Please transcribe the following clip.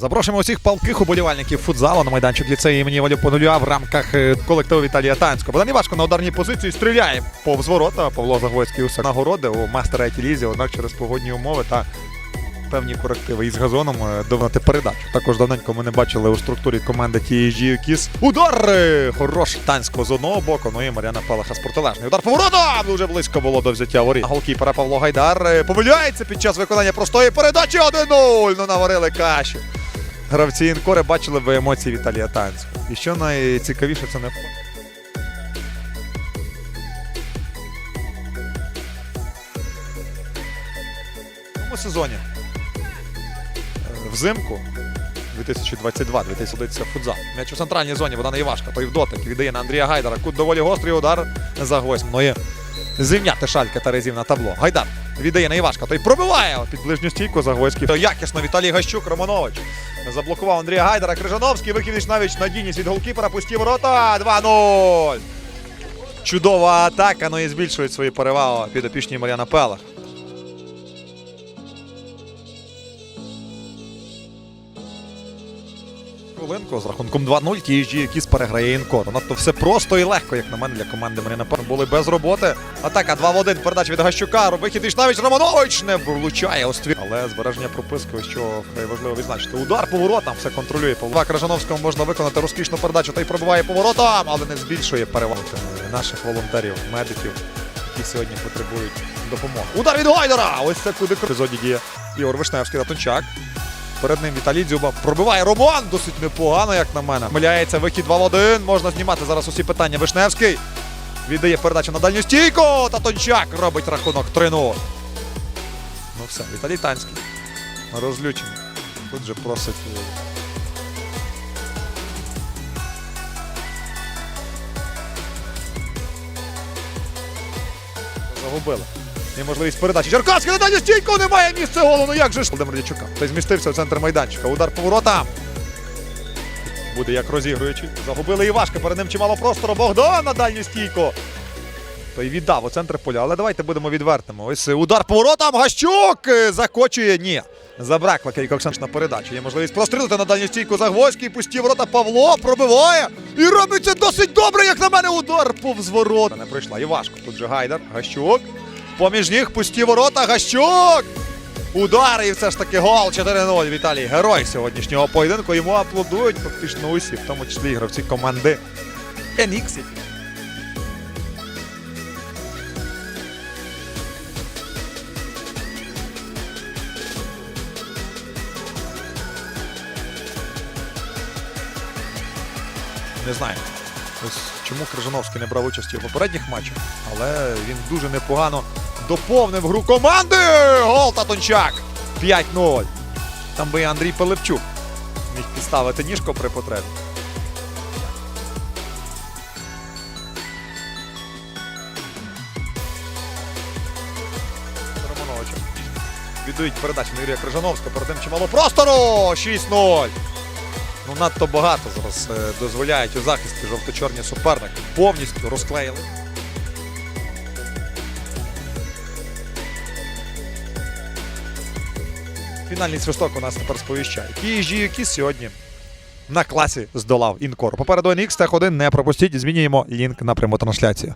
Запрошуємо усіх палких уболівальників футзалу на майданчик ліцею імені Валю Понуля в рамках е, колективу Віталія Танського. Богдан Івашко на ударній позиції стріляє повз ворота. Павло Загвоцький усе нагороди у мастера еті лізі, однак через погодні умови та певні корективи із газоном е, довнати передачу. Також давненько ми не бачили у структурі команди TSG Кіс. Удар! е, Хороший танського з одного боку. Ну і Мар'яна Пелаха з протилежний. Удар поворота! Дуже близько було до взяття воріт. Голкіпера Павло Гайдар помиляється під час виконання простої передачі 1-0. Ну наварили каші. Гравці інкори бачили ви емоції Віталія Танського. І що найцікавіше, це не в цьому сезоні е, взимку 2022-2021 футзал. М'яч у центральній зоні Богдана Івашка. Той в віддає на Андрія Гайдара. Кут доволі гострий удар за Гвоздьмної. Зрівняти шалька Терезів на табло. Гайдар віддає на Івашка. Той пробиває під ближню стійку Загойський. Якісно Віталій Гащук Романович. Заблокував Андрія Гайдара. Крижановський викидиш навіть надійність від голкіпера. Пусті ворота. 2-0. Чудова атака. Ну і збільшують свої переваги підопічні Мар'яна Пелах. Хвилинку з рахунком 2-0 TSG якісь переграє Інкор. Надто все просто і легко, як на мене, для команди Маріна Пер. Були без роботи. Атака 2 в 1. Передача від Гащука. Вихід Ішнавич Романович не влучає острі. Але збереження прописки, що вкрай важливо відзначити. Удар поворотом все контролює. Павла Крижановського можна виконати розкішну передачу та й пробиває поворотом, але не збільшує перевагу наших волонтерів, медиків, які сьогодні потребують допомоги. Удар від Гайдера! Ось це куди епізоді діє Ігор Вишневський та Тончак. Перед ним Віталій Дзюба пробиває Роман. МНепогано, як на мене. Миляється вихід 2 в 1. Можна знімати зараз усі питання. Вишневський віддає передачу на дальню стійку. Та Тончак робить рахунок 3-0. Ну все, Віталій Танський. Розлючений. Тут же просить. е, Загубили. І можливість передачі. Черкаський на дальню стійку немає місця голу. Ну як же ж Володимир Дячука. Той змістився в центр майданчика. Удар поворота. Буде як розігруючий. Загубили Івашка. Перед ним чимало простору. Богдан на дальню стійку. Той віддав у центр поля. Але давайте будемо відвертими. Ось удар поворотом. Гащук е, закочує. Ні. Забракло Кейкоксенш на передачу. Є можливість прострілити на дальню стійку Загвоський. Пусті ворота Павло пробиває. І робить це досить добре, як на мене. Удар повз ворота. Не прийшла. Івашко. Тут же Гайдар. Гащук. Поміж них пусті ворота. Гащук. Удар і все ж таки гол 4-0. Віталій герой сьогоднішнього поєдинку. Йому аплодують фактично усі, в тому числі і гравці команди NX. Не знаю. Ось чому Крижановський не брав участі у попередніх матчах, але він дуже непогано доповнив гру команди. Гол Татончак. 5-0. Там би і Андрій Пилипчук міг підставити ніжко при потребі. Романовича. Віддають передачу на Юрія Крижановського. Перед тим чимало простору. 6-0. Ну, надто багато зараз е, дозволяють у захисті жовто-чорні суперники. Повністю розклеїли. Фінальний свисток у нас тепер сповіщає. PSG які сьогодні на класі здолав Інкор. Попереду NX Тех 1 не пропустіть. Змінюємо лінк на пряму трансляцію.